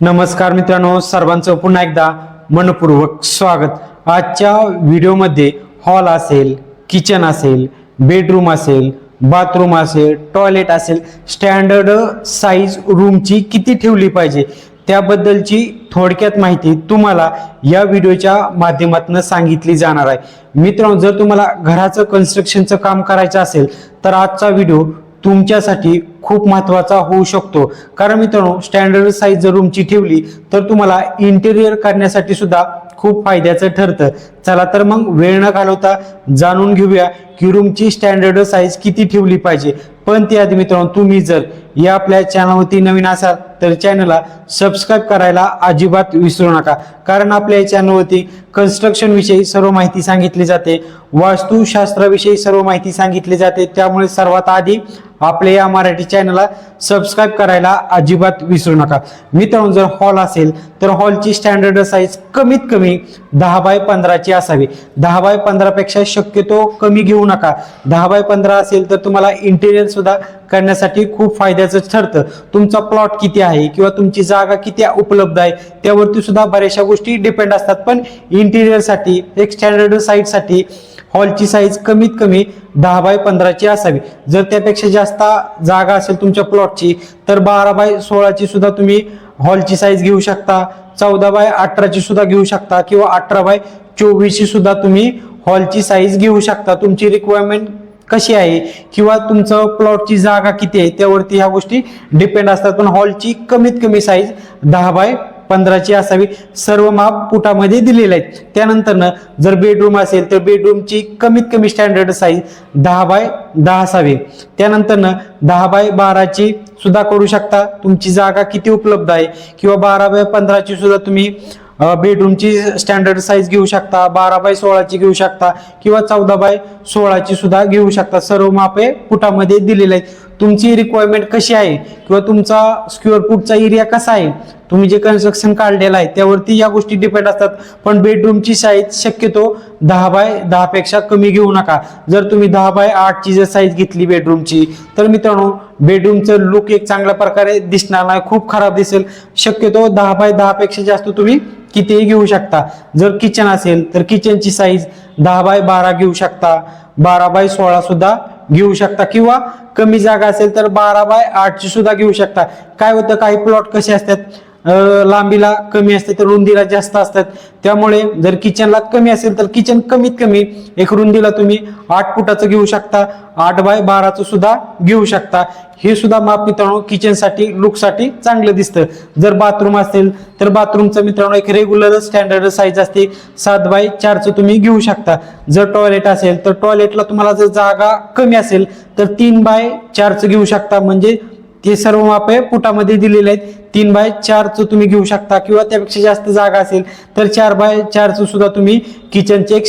नमस्कार मित्रांनो सर्वांचं पुन्हा एकदा मनपूर्वक स्वागत. आजच्या व्हिडिओमध्ये हॉल असेल किचन असेल बेडरूम असेल बाथरूम असेल टॉयलेट असेल स्टँडर्ड साईज रूमची किती ठेवली पाहिजे त्याबद्दलची थोडक्यात माहिती तुम्हाला या व्हिडिओच्या माध्यमातून सांगितली जाणार आहे. मित्रांनो जर तुम्हाला घराचं कन्स्ट्रक्शनचं काम करायचं असेल तर आजचा व्हिडिओ तुमच्यासाठी खूप महत्त्वाचा होऊ शकतो. कारण मित्रांनो स्टँडर्ड साईज जर रूमची ठेवली तर तुम्हाला इंटेरियर करण्यासाठी सुद्धा खूप फायद्याचं ठरतं. चला तर मग वेळ न घालवता जाणून घेऊया की रूमची स्टँडर्ड साईज किती ठेवली पाहिजे. पण त्याआधी मित्रांनो तुम्ही जर या आपल्या चॅनलवरती नवीन असाल तर चॅनलला सबस्क्राईब करायला अजिबात विसरू नका. कारण आपल्या या चॅनलवरती कन्स्ट्रक्शन विषयी सर्व माहिती सांगितली जाते. वास्तुशास्त्राविषयी सर्व माहिती सांगितली जाते. त्यामुळे सर्वात आधी आपल्या या मराठी चॅनलला सबस्क्राईब करायला अजिबात विसरू नका. मित्रांनो जर हॉल असेल तर हॉलची स्टँडर्ड साईज कमीत कमी दहा बाय पंधराची असावी. दहा बाय पंधरापेक्षा शक्यतो कमी घेऊ नका. दहा बाय पंधरा असेल तर तुम्हाला इंटेरियर सुद्धा करण्यासाठी खूप फायद्याचं ठरतं. तुमचा प्लॉट किती आहे किंवा तुमची जागा किती उपलब्ध आहे त्यावरती सुद्धा बऱ्याचशा गोष्टी गोष्टी डिपेंड असतात. पण इंटिरियरसाठी एक स्टँडर्ड साईजसाठी हॉलची साईज कमीत कमी दहा बाय पंधराची असावी. जर त्यापेक्षा जास्त जागा असेल तुमच्या प्लॉटची तर बारा बाय सोळाची सुद्धा तुम्ही हॉलची साईज घेऊ शकता. चौदा बाय अठराची सुद्धा घेऊ शकता किंवा अठरा बाय चोवीसची सुद्धा तुम्ही हॉलची साईज घेऊ शकता. तुमची रिक्वायरमेंट कशी आहे किंवा तुमचं प्लॉटची जागा किती आहे त्यावरती ह्या गोष्टी डिपेंड असतात. पण हॉलची कमीत कमी साईज दहा बाय पंधराची असावी सर्व माप फुटामध्ये दिलेले आहेत. त्यानंतरनं जर बेडरूम असेल तर बेडरूमची कमीत कमी स्टँडर्ड साईज दहा बाय दहा असावी. त्यानंतरनं दहा बाय बाराची सुद्धा करू शकता. तुमची जागा किती उपलब्ध आहे? किंवा बारा बाय पंधराची सुद्धा तुम्ही बेडरूमची स्टँडर्ड साईज घेऊ शकता. बारा बाय सोळाची घेऊ शकता. किंवा चौदा बाय सोळाची सुद्धा घेऊ शकता. सर्व मापे फुटामध्ये दिलेले आहेत. तुमची रिक्वायरमेंट कशी आहे? किंवा तुमचा स्क्युअर फूटचा एरिया कसा आहे? तुम्ही जे कन्स्ट्रक्शन काढलेलं आहे त्यावरती या गोष्टी डिपेंड असतात. पण बेडरूमची साईज शक्यतो दहा बाय दहापेक्षा कमी घेऊ नका. जर तुम्ही दहा बाय आठची जर साईज घेतली बेडरूमची तर मित्रांनो बेडरूमचं लुक एक चांगल्या प्रकारे दिसणार नाही खूप खराब दिसेल. शक्यतो दहा बाय दहापेक्षा जास्त तुम्ही कितीही घेऊ शकता. जर किचन असेल तर किचनची साईज दहा बाय बारा घेऊ शकता. बारा बाय सोळा सुद्धा घेऊ शकता. किंवा कमी जागा असेल तर बारा बाय आठची सुद्धा घेऊ शकता. काय होतं? काही प्लॉट कसे असतात? लांबीला कमी असते तर रुंदीला जास्त असतात. त्यामुळे जर किचनला कमी असेल तर किचन कमीत कमी एक रुंदीला तुम्ही आठ फुटाचं घेऊ शकता. आठ बाय बाराचं सुद्धा घेऊ शकता. हे सुद्धा माप मित्रांनो किचनसाठी लुकसाठी चांगलं दिसतं. जर बाथरूम असेल तर बाथरूमचं मित्रांनो एक रेग्युलर स्टँडर्ड साईज असते. सात बाय चारचं तुम्ही घेऊ शकता. जर टॉयलेट असेल तर टॉयलेटला तुम्हाला जर जागा कमी असेल तर तीन बाय चारचं घेऊ शकता. म्हणजे ते सर्व मापे फुटामध्ये दिलेले आहेत. तीन बाय चारचं तुम्ही घेऊ शकता किंवा त्यापेक्षा जास्त जागा असेल तर चार बाय चारचं सुद्धा तुम्ही किचनचे एक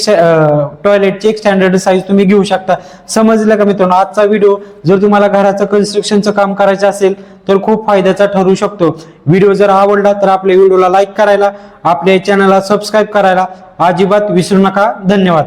टॉयलेटचे एक स्टँडर्ड साईज तुम्ही घेऊ शकता. समजलं का मित्रांनो? आजचा व्हिडिओ जर तुम्हाला घराचं कन्स्ट्रक्शनचं काम करायचं असेल तर खूप फायद्याचा ठरू शकतो. व्हिडिओ जर आवडला तर आपल्या व्हिडिओला लाईक करायला आपल्या चॅनलला सबस्क्राईब करायला अजिबात विसरू नका. धन्यवाद.